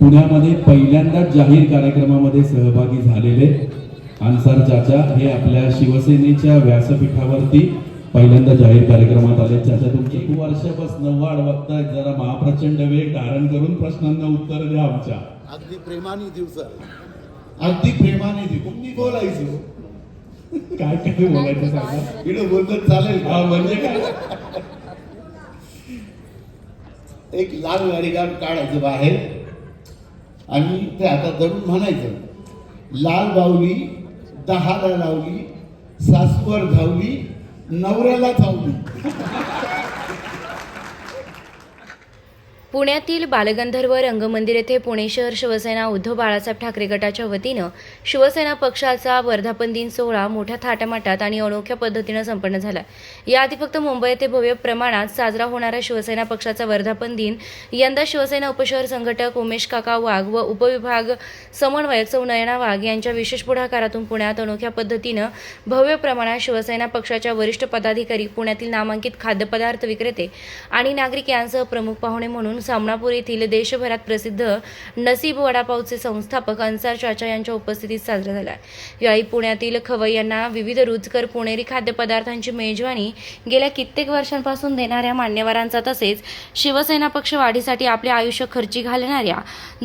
पुण्यामध्ये पहिल्यांदाच जाहीर कार्यक्रमामध्ये सहभागी झालेले अन्सार चाचा हे आपल्या शिवसेनेच्या व्यासपीठावरती पहिल्यांदा जाहीर कार्यक्रमात आले. चाचा तुमचे खूप वर्षापासून वाढ बघताय जरा महाप्रचंड वेग धारण करून प्रश्नांना उत्तर द्या आमच्या. अगदी प्रेमाने देऊ सर. अगदी प्रेमाने देऊ. कोणी बोलायचं. काय काय बोलायचं सांगा? इकडे बोलत चालेल हा, म्हणजे काय? एक लाल गाडीगार काढायचं बाहेर. आणि ते आता धरून म्हणायचं लाल बावली दहाला लावली सासूवर धावली नवऱ्याला धावली पुण्यातील बालगंधर्व रंगमंदिर येथे पुणे शहर शिवसेना उद्धव बाळासाहेब ठाकरे गटाच्या वतीनं शिवसेना पक्षाचा वर्धापन दिन सोहळा मोठ्या थाटामाटात आणि अनोख्या पद्धतीनं संपन्न झाला. याआधी फक्त मुंबई येथे भव्य प्रमाणात साजरा होणारा शिवसेना पक्षाचा वर्धापन दिन यंदा शिवसेना उपशहर संघटक उमेश काका वाघ व उपविभाग समन्वयक सौनयना वाघ यांच्या विशेष पुढाकारातून पुण्यात अनोख्या पद्धतीनं भव्य प्रमाणात शिवसेना पक्षाच्या वरिष्ठ पदाधिकारी पुण्यातील नामांकित खाद्यपदार्थ विक्रेते आणि नागरिक यांसह प्रमुख पाहुणे म्हणून सामनापूर येथील देशभरात प्रसिद्ध नसीब वडापावचे संस्थापक अन्सार चाचा यांच्या उपस्थितीत साजरा झाला. यावेळी पुण्यातील खवय्यांना विविध रुचकर पुणेरी खाद्यपदार्थांची मेजवानी गेल्या कित्येक वर्षांपासून देणाऱ्या मान्यवरांचा तसेच शिवसेना पक्ष वाढीसाठी आपले आयुष्य खर्ची घालणाऱ्या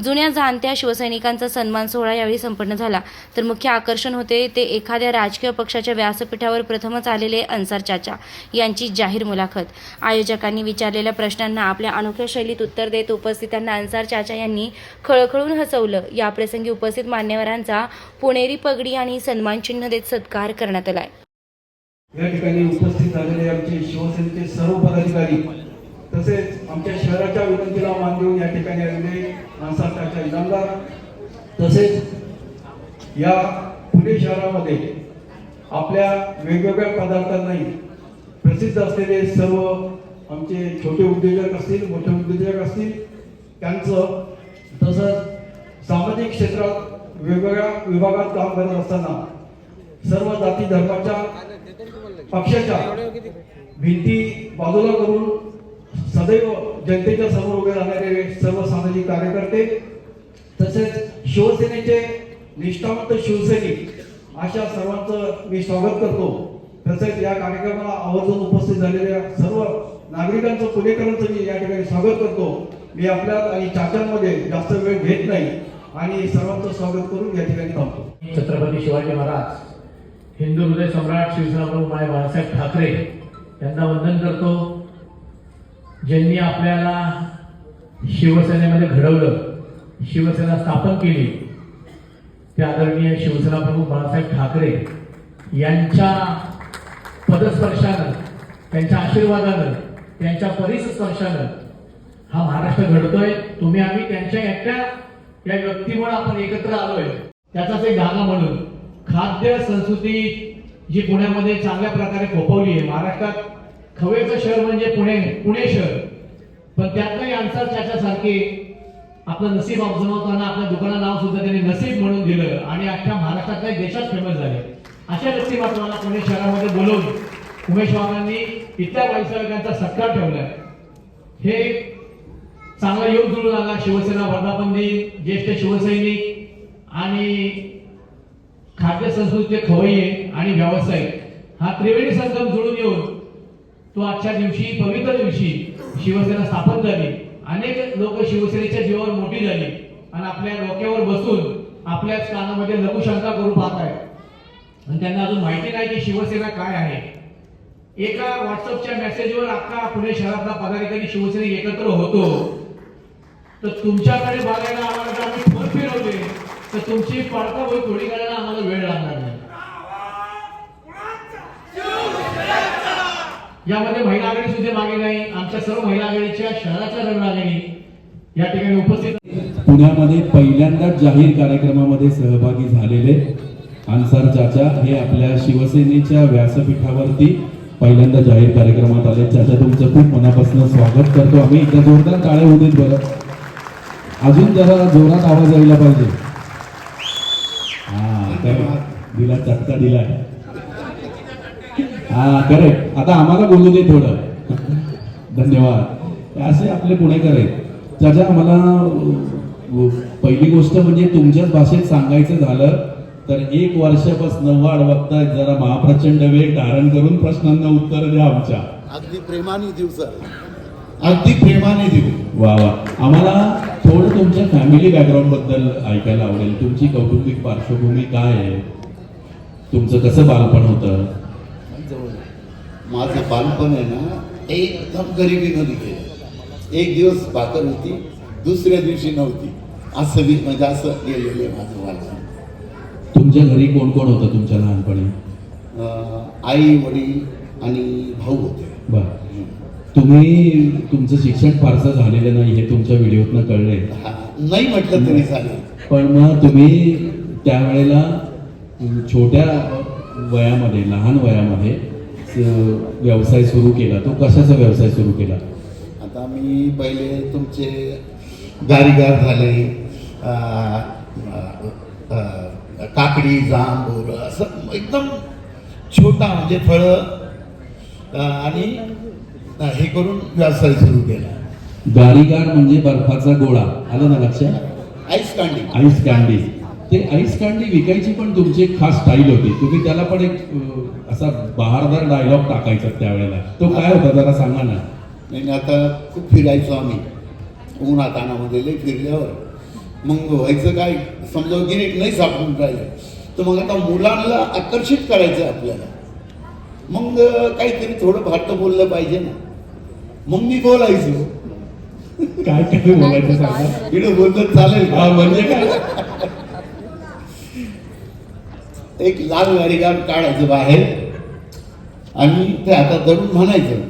जुन्या जाणत्या शिवसैनिकांचा सन्मान सोहळा यावेळी संपन्न झाला. तर मुख्य आकर्षण होते ते एखाद्या राजकीय पक्षाच्या व्यासपीठावर प्रथमच आलेले अन्सार चाचा यांची जाहीर मुलाखत. आयोजकांनी विचारलेल्या प्रश्नांना आपल्या अनोख्या शैलीत उत्तर देत उपस्थितांना अन्सार चाचा यांनी खळखळून हसवलं. याप्रसंगी उपस्थित मान्यवरांचा पुणेरी पगडी आणि सन्मान चिन्ह देत सत्कार करण्यात आलाय. या ठिकाणी उपस्थित झालेले आमचे शिवसेनेचे सर्व पदाधिकारी तसेच आमच्या शहराच्या विनंतीला मान देऊन या ठिकाणी आलेले माणसाच्या इनामदार तसेच या पुणे शहरामध्ये आपल्या वेगवेगळ्या पदार्थांनाही प्रसिद्ध असलेले सर्व आमचे छोटे उद्योजक असतील मोठे उद्योजक असतील त्यांचं तसंच सामाजिक क्षेत्रात वेगवेगळ्या विभागात काम करत असताना सर्व जाती धर्माच्या पक्षाच्या भिंती बाजूला करून सदैव जनतेच्या समोर उभे राहणारे सर्व सामाजिक कार्यकर्ते तसेच शिवसेनेचे निष्ठावंत शिवसैनिक अशा सर्वांचं मी स्वागत करतो. तसेच या कार्यक्रमाला आवर्जून उपस्थित झालेल्या सर्व नागरिकांचं पुणेकरांचं मी या ठिकाणी स्वागत करतो. मी आपल्या आणि चाचांमध्ये जास्त वेळ घेत नाही आणि सर्वांचं स्वागत करून या ठिकाणी थांबतो. छत्रपती शिवाजी महाराज हिंदू हृदय सम्राट शिवसेना प्रमुख माय बाळासाहेब ठाकरे यांना वंदन करतो. ज्यांनी आपल्याला शिवसेनेमध्ये घडवलं शिवसेना स्थापन केली ते आदरणीय शिवसेना प्रमुख बाळासाहेब ठाकरे यांच्या पदस्पर्शानं त्यांच्या आशीर्वादानं त्यांच्या परिसंस्पर्शानं हा महाराष्ट्र घडतोय. तुम्ही आम्ही त्यांच्या एकट्या या व्यक्तीमुळे आपण एकत्र आलोय. त्याचाच एक गाणं म्हणून खाद्य संस्कृती जी पुण्यामध्ये चांगल्या प्रकारे फोपवली आहे. महाराष्ट्रात खवेचं शहर म्हणजे पुणे पुणे शहर. पण त्यातलं आन्सर त्याच्यासारखे आपलं नसीब अवजमवताना आपल्या दुकाना नाव सुद्धा त्यांनी नसीब म्हणून दिलं आणि अख्ख्या महाराष्ट्रातल्या देशात फेमस झाले. अशा व्यक्तिमत्वाला पुणे शहरामध्ये बोलवून उमेश वाघांनी इथल्या व्यावसायिकांचा सत्कार ठेवलाय. हे चांगला योग जुळून आला. शिवसेना वर्धापन दिन ज्येष्ठ शिवसैनिक आणि खाद्य संस्कृतीचे खवय्ये आणि व्यावसायिक. हा त्रिवेणी संगम जुळून येऊन तो आजच्या दिवशी पवित्र दिवशी शिवसेना स्थापन झाली. अनेक लोक शिवसेनेच्या जीवावर मोठी झाली. आणि आपल्या डोक्यावर बसून आपल्याच कानामध्ये लघुशंका करू पाहत आहेत आणि त्यांना अजून माहिती नाही की शिवसेना काय आहे. एका व्हॉट्सअपच्या मेसेजवर अख्खा पुणे शहरातला पदाधिकारी शिवसेने एकत्र होतो. तर तुमच्याकडे बघायला आम्हाला जर आम्ही फोन फिरवले तर तुमची पडताळणी थोडी करायला आम्हाला वेळ लागणार नाही. यामध्ये महिला आघाडी सुद्धा मागे नाही. आमच्या सर्व महिला आघाडीच्या शहराच्या रणरागिणी या ठिकाणी उपस्थित पुण्यामध्ये पहिल्यांदाच जाहीर कार्यक्रमामध्ये सहभागी झालेले अन्सार चाचा हे आपल्या शिवसेनेच्या व्यासपीठावरती पहिल्यांदा जाहीर कार्यक्रमात आले. चाचा तुमचं खूप मनापासून स्वागत करतो आम्ही. एकदा जोरदार टाळ्या होऊ देत बरं. अजून जरा जोरात आवाज यायला पाहिजे. हा दिला चटका दिलाय. हा करेक्ट. आता आम्हाला बोलू दे थोडं. धन्यवाद. असे आपले पुणेकर आहेत. त्याच्या मला पहिली गोष्ट म्हणजे तुमच्याच भाषेत सांगायचं झालं. तर एक वर्षापासून वाढ बघताय जरा महाप्रचंड वेग धारण करून प्रश्नांना उत्तर द्या आमच्या. अगदी प्रेमाने देऊ सर. अगदी प्रेमाने देऊ. वा वा. आम्हाला थोडं तुमच्या फॅमिली बॅकग्राऊंडबद्दल ऐकायला आवडेल. तुमची कौटुंबिक पार्श्वभूमी काय आहे? तुमचं कसं बालपण होतं? माझं बालपण आहे ना एकदम गरिबीमध्ये गेलं. एक दिवस भाकर होती दुसऱ्या दिवशी नव्हती. असं म्हणजे असं गेलेलं आहे माझं बालपण. तुमच्या घरी कोण कोण होतं तुमच्या लहानपणी? आई वडील आणि भाऊ होते. बर. तुम्ही तुमचं शिक्षण फारसं झालेलं नाही हे तुमच्या व्हिडिओतनं कळले हा, नाही म्हटलं तरी चालेल. पण मग तुम्ही त्यावेळेला छोट्या वयामध्ये लहान वयामध्ये व्यवसाय सुरू केला. तो कशाचा व्यवसाय सुरू केला? आता मी पहिले तुमचे गारीगार झाले काकडी जांब बोरं असं एकदम छोटा म्हणजे फळं आणि हे करून व्यवसाय सुरू केला. गारीगार म्हणजे बर्फाचा गोळा. आलं ना लक्षात आईस कांडी आईस कँडी ते आईस कँडी विकायची पण तुमची एक खास स्टाईल होती. तुम्ही त्याला पण एक असा बहारदार डायलॉग टाकायचा त्यावेळेला. तो काय होता जरा सांगा ना. आणि आता खूप फिरायचो आम्ही. उन्हा तानामध्ये लई फिरल्यावर. मग व्हायचं काय समजा गिरेक नाही सापडून राहिलं. तर मग आता मुलांना आकर्षित करायचं आपल्याला. मग काहीतरी थोडं फार बोललं पाहिजे ना. मग मी बोलायचो. काय काय बोलायचं सांगा. इकडे बोललं चालेल का? म्हणजे काय? एक लाल गाडीगार काढायचं बाहेर आणि ते आता धरून म्हणायचं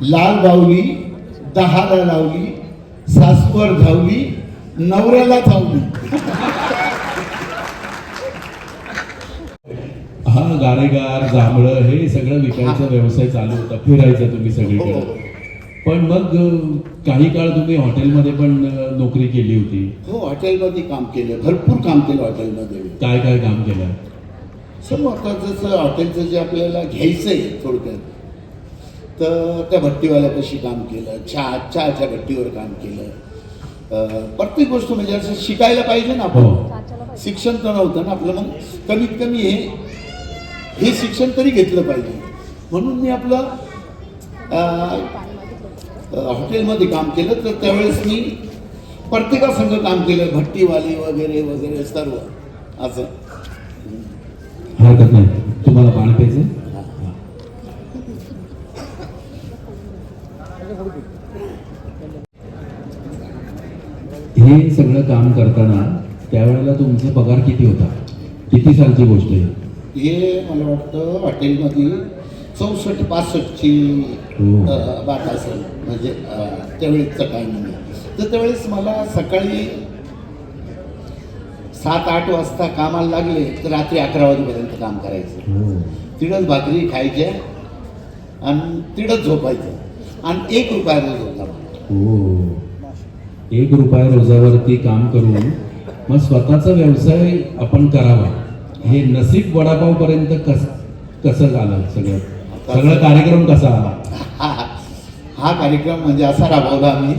लाल बावली दहाला लावली सासूवर धावली नवऱ्याला धावली हा गारेगार जांभळं हे सगळं विकायचा व्यवसाय चालू होता. फिरायचं तुम्ही सगळीकडे. हो. पण मग काही काळ तुम्ही हॉटेलमध्ये पण नोकरी केली होती. हो हॉटेलमध्ये काम केलं. भरपूर काम केलं हॉटेलमध्ये. काय काय काम केलं? सर्व आता जसं हॉटेलचं जे आपल्याला घ्यायचं आहे थोडक्यात तर त्या भट्टीवाल्यापाशी काम केलं. चहा चहाच्या भट्टीवर काम केलं. प्रत्येक गोष्ट म्हणजे असं शिकायला पाहिजे ना हो. आपण शिक्षण तर नव्हतं ना आपलं मग कमीत कमी हे हे शिक्षण तरी घेतलं पाहिजे. म्हणून मी आपलं हॉटेलमध्ये काम केलं. तर त्यावेळेस मी प्रत्येकासंग काम केलं. भट्टीवाली वगैरे वगैरे सर्व. असं. हरकत नाही. तुम्हाला पाणी प्यायचं सगळं काम करताना त्यावेळेला तुमचा पगार किती होता? किती सालची गोष्ट आहे? हे मला वाटतं हॉटेलमध्ये चौसष्ट पासष्टची हो. बात असेल. म्हणजे त्यावेळेसचं टायमिंग तर त्यावेळेस मला सकाळी सात आठ वाजता कामाला लागले तर रात्री अकरा वाजेपर्यंत काम करायचं. हो. तिडच भाकरी खायच्या आणि तिडच झोपायचं. आणि एक रुपया रोज होता हो. एक रुपया रोजावरती काम करून मग स्वतःचा व्यवसाय आपण करावा. हे नसीब वडापावपर्यंत कस कसं झालं सगळं? सगळा कार्यक्रम कसा आला? हा हा कार्यक्रम म्हणजे असा राबवला आम्ही.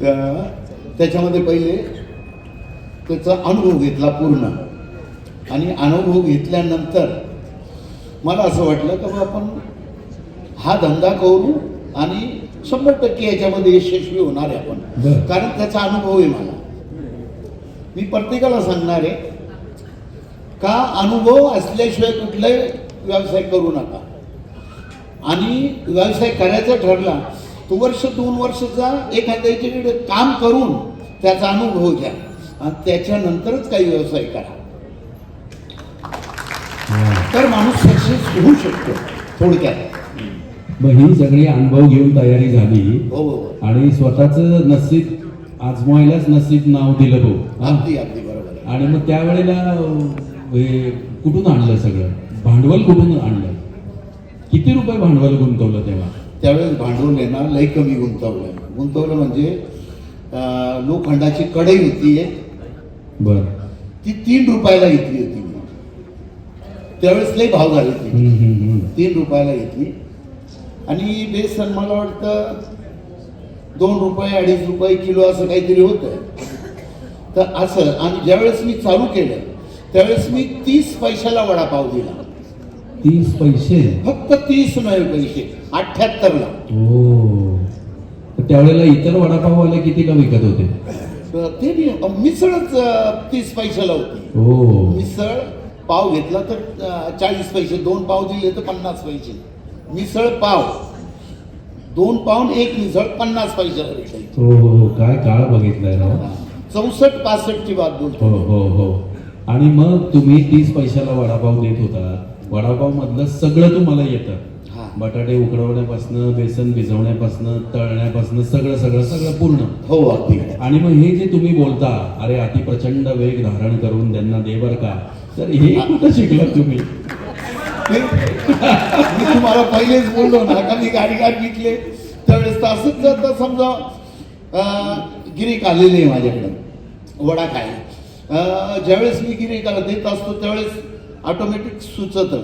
त्याच्यामध्ये पहिले त्याचा अनुभव घेतला पूर्ण. आणि अनुभव घेतल्यानंतर मला असं वाटलं की आपण हा धंदा करू आणि शंभर टक्के याच्यामध्ये यशस्वी होणार आहे आपण. कारण त्याचा अनुभव आहे मला. मी प्रत्येकाला सांगणार आहे का अनुभव असल्याशिवाय कुठलाही व्यवसाय करू नका. आणि व्यवसाय करायचा ठरला तो वर्ष दोन वर्षाचा एखाद्याच्याकडे काम करून त्याचा अनुभव घ्या. आणि त्याच्यानंतरच काही व्यवसाय करा. तर माणूस सक्सेस होऊ शकतो थोडक्यात. मग ही सगळी अनुभव घेऊन तयारी झाली. हो हो आणि स्वतःच नसीब आजमायलाच नसीब नाव दिलं भाऊ. हा? आणि मग त्यावेळेला हे कुठून आणलं सगळं? भांडवल कुठून आणलं? किती रुपये भांडवल गुंतवलं तेव्हा? त्यावेळेस भांडवल आहे ना लई कमी गुंतवलं गुंतवलं म्हणजे लोखंडाची कढई होती एक. बर. ती तीन रुपयाला घेतली होती त्यावेळेस लई भाव झाले. तीन रुपयाला घेतली. आणि बेसन मला वाटतं दोन रुपये अडीच रुपये किलो असं काहीतरी होतं तर असं आणि ज्यावेळेस मी चालू केलं त्यावेळेस मी तीस पैशाला वडापाव दिला. तीस पैसे? फक्त तीस नव्हे पैसे अठ्ठ्याहत्तरला. तर त्यावेळेला इतर वडापाववाले किती का विकत होते? तर ते मिसळच तीस पैशाला होती. हो मिसळ पाव घेतला तर चाळीस पैसे दोन पाव दिले तर पन्नास पैसे. मिसळ पाव. दोन पाऊन एक मिसळ पन्नास पैशाला भेटायची हो हो हो. काय काळ बघितलाय राव चौसष्ट पासष्टची बात हो बोलतो हो हो. आणि मग तुम्ही तीस पैशाला वडापाव देत होता. वडापाव मधलं सगळं तुम्हाला येतं. हा. बटाटे उकडवण्यापासनं बेसन भिजवण्यापासनं तळण्यापासनं सगळं सगळं सगळं पूर्ण. हो अगदी. आणि मग हे जे तुम्ही बोलता अरे अति प्रचंड वेग धारण करून त्यांना दे बर का? तर हे कुठं शिकलात तुम्ही? मी तुम्हाला पहिलेच बोललो ना का मी गाडी गाडी विकले त्यावेळेस जर तर समजा गिरीक आलेले आहे माझ्याकडं. वडा काय ज्यावेळेस मी गिरीकाला देत असतो त्यावेळेस ऑटोमॅटिक सुचत.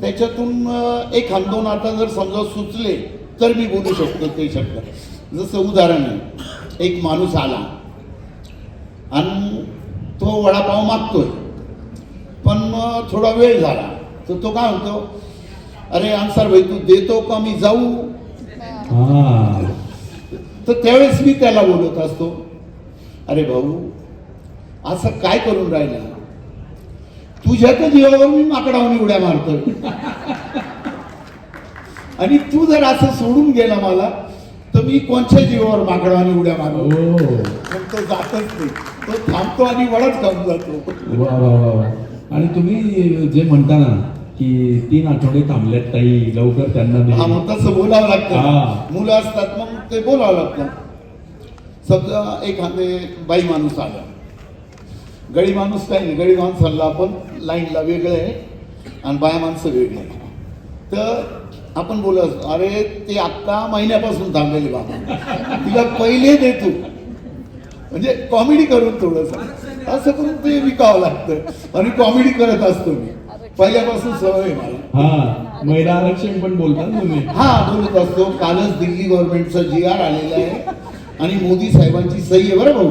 त्याच्यातून एक दोन आता जर समजा सुचले तर मी बोलू शकतो ते शब्द. जसं उदाहरण आहे एक माणूस आला आणि तो वडापाव मागतोय. पण थोडा वेळ झाला. तर तो काय म्हणतो? अरे अन्सार भाई तू देतो का मी जाऊ? हा. तर त्यावेळेस मी त्याला बोलत असतो अरे भाऊ असं काय करून राहिला? तुझ्या तर जीवावर मी माकडावून उड्या मारतोय. आणि तू जर असं सोडून गेला मला तर मी कोणत्या जीवावर माकडावानी उड्या मारू? हो. पण तो जातच नाही. तो थांबतो आणि वडाच खाऊन जातो. आणि तुम्ही जे म्हणता ना की तीन आठवडे थांबल्यात ताई लवकर त्यांना तसं बोलावं हा. लागतं मुलं असतात मग ते बोलावं लागतं. समजा एखादे बाई माणूस आला. गडी माणूस काही नाही गडी माणसाला आपण लाईनला वेगळं आहे आणि बाया माणसं वेगळे. तर आपण बोलत अरे ते आत्ता महिन्यापासून थांबलेले बाबा. तिला पहिले दे तू. म्हणजे कॉमेडी करून थोडस. असं करून ते विकावं लागतं. आणि कॉमेडी करत असतो मी. पहिल्यापासून सवय मला. हा महिला आरक्षण पण बोलतात तुम्ही. हा बोलत असतो. कालच दिल्ली गव्हर्नमेंटचा जी आर आलेला आहे. आणि मोदी साहेबांची सही आहे बरं भाऊ.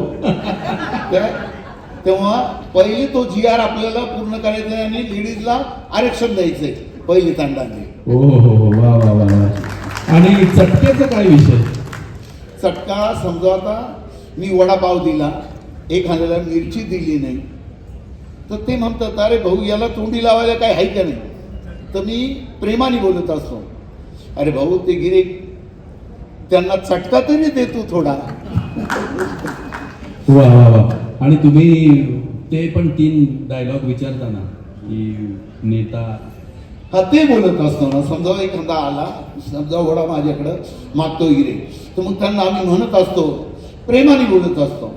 तेव्हा पहिले तो जी आर आपल्याला पूर्ण करायचा आहे आणि लेडीजला आरक्षण द्यायचंय पहिले तांडाने. हो हो हो वा वा वा वा. आणि चटक्याचा काय विषय? चटका समजा आता मी वडापाव दिला. एखाद्याला मिरची दिली नाही. तर ते म्हणतात अरे भाऊ याला तोंडी लावायला काय आहे का नाही? तर मी प्रेमाने बोलत असतो. अरे भाऊ ते गिरेक त्यांना चटका तरी दे तू थोडा. वा वा वा. आणि तुम्ही ते पण तीन डायलॉग विचारताना की नेता हा ते बोलत असतो ना समजा एखादा आला समजा वडा माझ्याकडं मागतो गिरे. तर मग त्यांना आम्ही म्हणत असतो प्रेमाने बोलत असतो.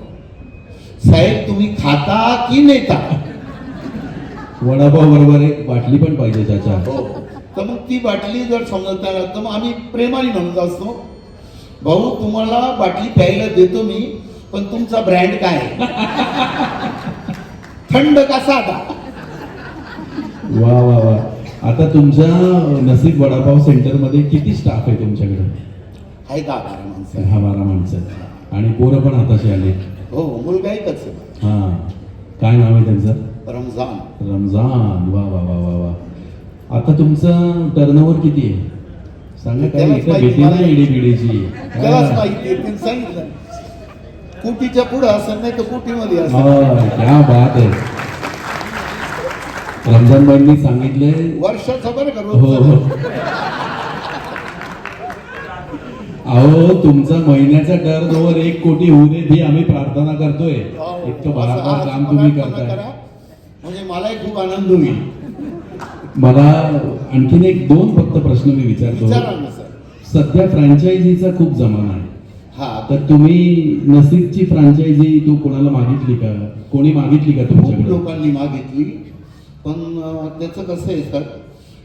साहेब तुम्ही खाता की नेता? वडापाव बरोबर एक बाटली पण पाहिजे त्याच्या. तर मग ती बाटली जर समजा त्याला तर मग आम्ही प्रेमाने म्हणत असतो भाऊ तुम्हाला बाटली प्यायला देतो मी पण तुमचा ब्रँड काय आहे? थंड का साधा? वा वा वा. आता तुमच्या नसीब वडापाव सेंटरमध्ये किती स्टाफ आहे तुमच्याकडे? आहे का बारा माणसं. दहा बारा माणसं. आणि पोरं पण हाताशी आले. हो मुलगा एकच हा. काय नाव आहे त्यांचं? रमजान. रमजान. वा वा वा वा वा. आता तुमचं टर्नओव्हर किती आहे? सांगा काय नाही मला. इडी पिढीची. त्यालाच माहिती आहे त्यांनी सांगितलं. कुटीच्या पुढं असेल नाही तर कुटीमध्ये असेल. हा, क्या बात आहे. रमजान भाईंनी सांगितले. वर्षाचा बरं का हो हो. अहो तुमचा महिन्याचा टर्न ओव्हर एक कोटी होऊ देत ही आम्ही प्रार्थना करतोय. हो. इतकं असं बराबर आज काम तुम्ही करताय. करा. मलाही खूप आनंद होईल. मला आणखीन एक दोन फक्त प्रश्न मी विचारतो. विचारा ना सर. सध्या फ्रँचायझीचा खूप जमाना आहे. हा. तर तुम्ही नसीबची फ्रँचायझी तू कोणाला मागितली का? कोणी मागितली का खूप तुमच्याकडे? लोकांनी मागितली. पण अं, त्याचं कसं आहे सर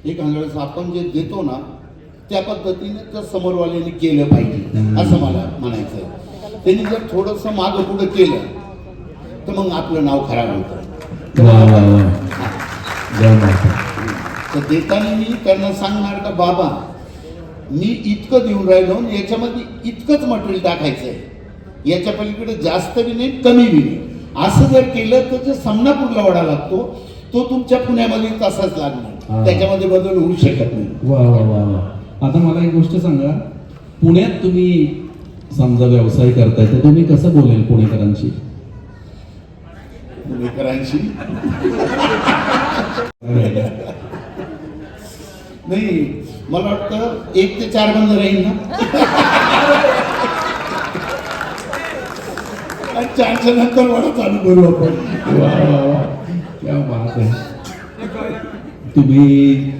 एक वेळेस आपण जे देतो ना त्या पद्धतीने त्या समोरवाल्याने केलं पाहिजे. असं मला म्हणायचं आहे त्यांनी जर थोडंसं मागं पुढं केलं तर मग आपलं नाव खराब होतं. तर देताना मी त्यांना सांगणार का बाबा मी इतकं देऊन राहिलो याच्यामध्ये इतकंच मटेरियल टाकायचं आहे याच्या पलीकडे जास्त बी नाही कमी बी नाही. असं जर केलं तर जो समनापूरला वडा लागतो तो तुमच्या पुण्यामध्ये तसाच. लागणार. त्याच्यामध्ये बदल होऊ शकत नाही. वा वा वा वा. आता मला एक गोष्ट सांगा. पुण्यात तुम्ही समजा व्यवसाय करताय तर तुम्ही कसं बोलेल पुणेकरांशी? पुणेकरांशी नाही मला वाटतं एक ते चार बंद राहील ना. आणि चारच्या नंतर वडा चालू करू आपण. वा वा वा. क्या बात आहे. तुम्ही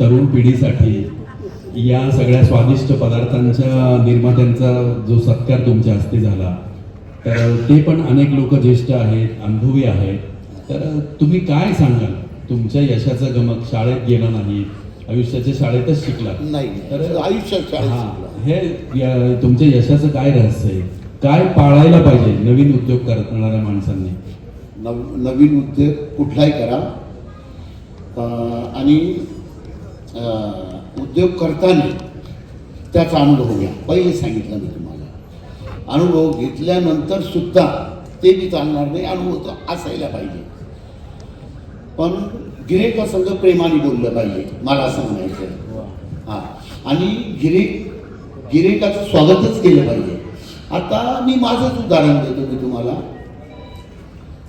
तरुण पिढीसाठी या सगळ्या स्वादिष्ट पदार्थांच्या निर्मात्यांचा जो सत्कार तुमच्या हस्ते झाला तर ते पण अनेक लोक ज्येष्ठ आहेत अनुभवी आहेत. तर तुम्ही काय सांगाल? तुमच्या यशाचं गमक शाळेत गेला नाही आयुष्याच्या शाळेतच शिकला. नाही तर आयुष्यात शाळेत हा. हे तुमच्या यशाचं काय रहस्य आहे? काय पाळायला पाहिजे नवीन उद्योग करणाऱ्या माणसांनी? नव नवीन उद्योग कुठलाही करा. आणि उद्योग करताना त्याचा अनुभव घ्या. पहिले सांगितलं मी तुम्हाला. अनुभव घेतल्यानंतर सुद्धा ते मी चालणार नाही अनुभव तर असायला पाहिजे. पण गिरेकासंग प्रेमाने बोललं पाहिजे मला असं म्हणायचं आहे. हा. आणि गिरे गिरेकाचं स्वागतच केलं पाहिजे. आता मी माझंच उदाहरण देतो मी तुम्हाला.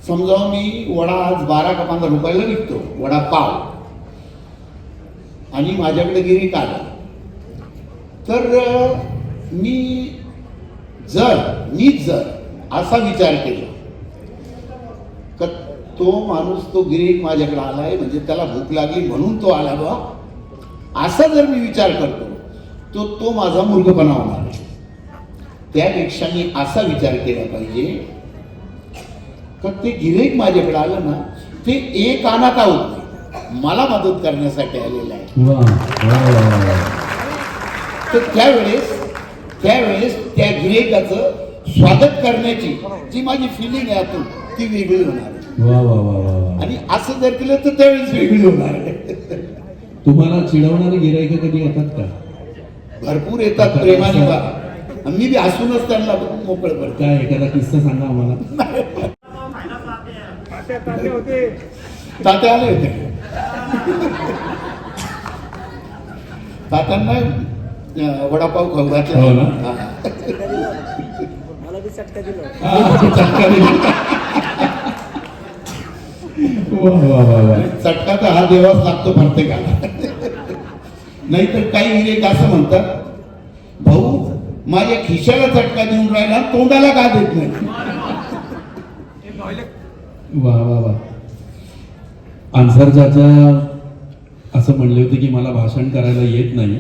समजा मी वडा आज बारा का पंधरा रुपयाला विकतो वडा पाव. आणि माझ्याकडे गिरेक आला. तर मी जर मीच जर असा विचार केला का तो माणूस तो गिरीक माझ्याकडे आलाय म्हणजे त्याला भूक लागली म्हणून तो आला बा असा जर मी विचार करतो तो तो माझा मूर्खपणा होणार आहे. त्यापेक्षा मी असा विचार केला पाहिजे का ते गिरेक माझ्याकडे आलं ना ते एक आहोत नाही. मला मदत करण्यासाठी आलेलं आहे. तर त्यावेळेस त्यावेळेस त्या गिरेकाचं स्वागत करण्याची जी माझी फिलिंग आहे आतून ती वेगळी होणार आणि असं जर केलं तर त्यावेळेस वेगळी होणार तुम्हाला चिडवणारे गिरायक कधी येतात का? भरपूर येतात प्रेमाने बा. मी बी हसूनच त्यांना मोकळं काय एखादा किस्सा सांगा आम्हाला? तात्या आले होते तात्यांना वडापाव खाऊ घातला. हो ना? चटका दिला. वा वा वा वा. चटका तर हा देवाच लागतो प्रत्येकाला. नाहीतर काही गिरेक असं म्हणतात भाऊ माझ्या खिशाला चटका देऊन राहिला तोंडाला का देत नाही? वा वा वा. अन्सर चाचा असं म्हणले होते की मला भाषण करायला येत नाही.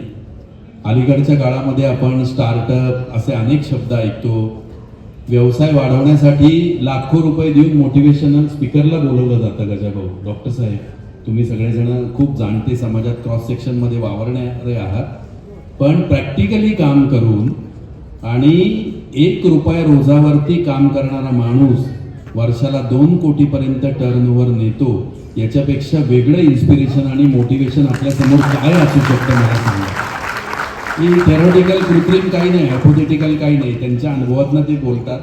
अलीकडच्या काळामध्ये आपण स्टार्टअप असे अनेक शब्द ऐकतो. व्यवसाय वाढवण्यासाठी लाखो रुपये देऊन मोटिवेशनल स्पीकरला बोलवलं जातं गजाभाऊ. डॉक्टर साहेब तुम्ही सगळेजण खूप जाणते समाजात क्रॉस सेक्शनमध्ये वावरणारे आहात. पण प्रॅक्टिकली काम करून आणि एक रुपया रोजावरती काम करणारा माणूस वर्षाला दोन कोटीपर्यंत टर्नओव्हर नेतो याच्यापेक्षा वेगळं इन्स्पिरेशन आणि मोटिवेशन आपल्यासमोर काय असू शकतं मला सांगा. की थेरोटिकल कृत्रिम काही नाही हायपोथेटिकल काही नाही. त्यांच्या अनुभवातनं ते बोलतात.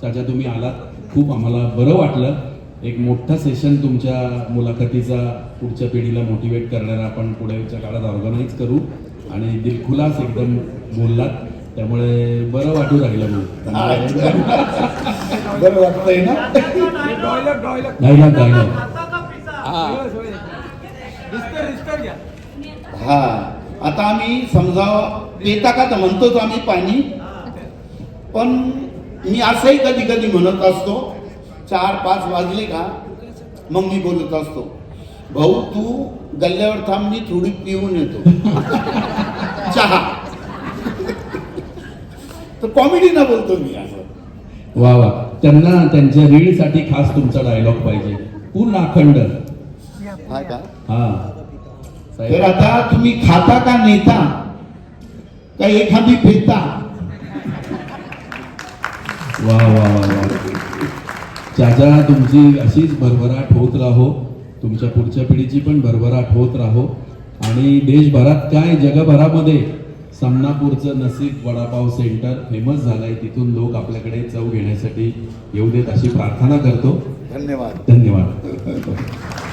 त्याच्या तुम्ही आलात. खूप आम्हाला बरं वाटलं. एक मोठं सेशन तुमच्या मुलाखतीचा पुढच्या पिढीला मोटिवेट करणारा आपण पुढेच्या काळात ऑर्गनाईज करू. आणि दिलखुलास एकदम बोललात. त्यामुळे बरं वाटू राहिलं मग. बरं वाटतंय ना? डायलॉग डायलॉग हा. आता आम्ही समजा पेता का तर म्हणतोच आम्ही पाणी. पण मी असंही कधी कधी म्हणत असतो चार पाच वाजले का मग मी बोलत असतो भाऊ तू गल्ल्यावर थांब मी थोडी पिऊन येतो. चहा. तर कॉमेडी ना बोलतो मी असं. वा वा. त्यांना त्यांच्या रीलसाठी खास तुमचा डायलॉग पाहिजे. पूर्ण अखंड. हा का? हा. तर आता तुम्ही खाता का नेता? का एखादी फेता वा वा वा वा. चाचा तुमची अशीच भरभराट होत राहो. तुमच्या पुढच्या पिढीची पण भरभराट होत राहो. आणि देशभरात काय जगभरामध्ये समनापूरचं नसीब वडापाव सेंटर फेमस झालंय तिथून लोक आपल्याकडे चव घेण्यासाठी येऊ देत अशी प्रार्थना करतो. धन्यवाद. धन्यवाद.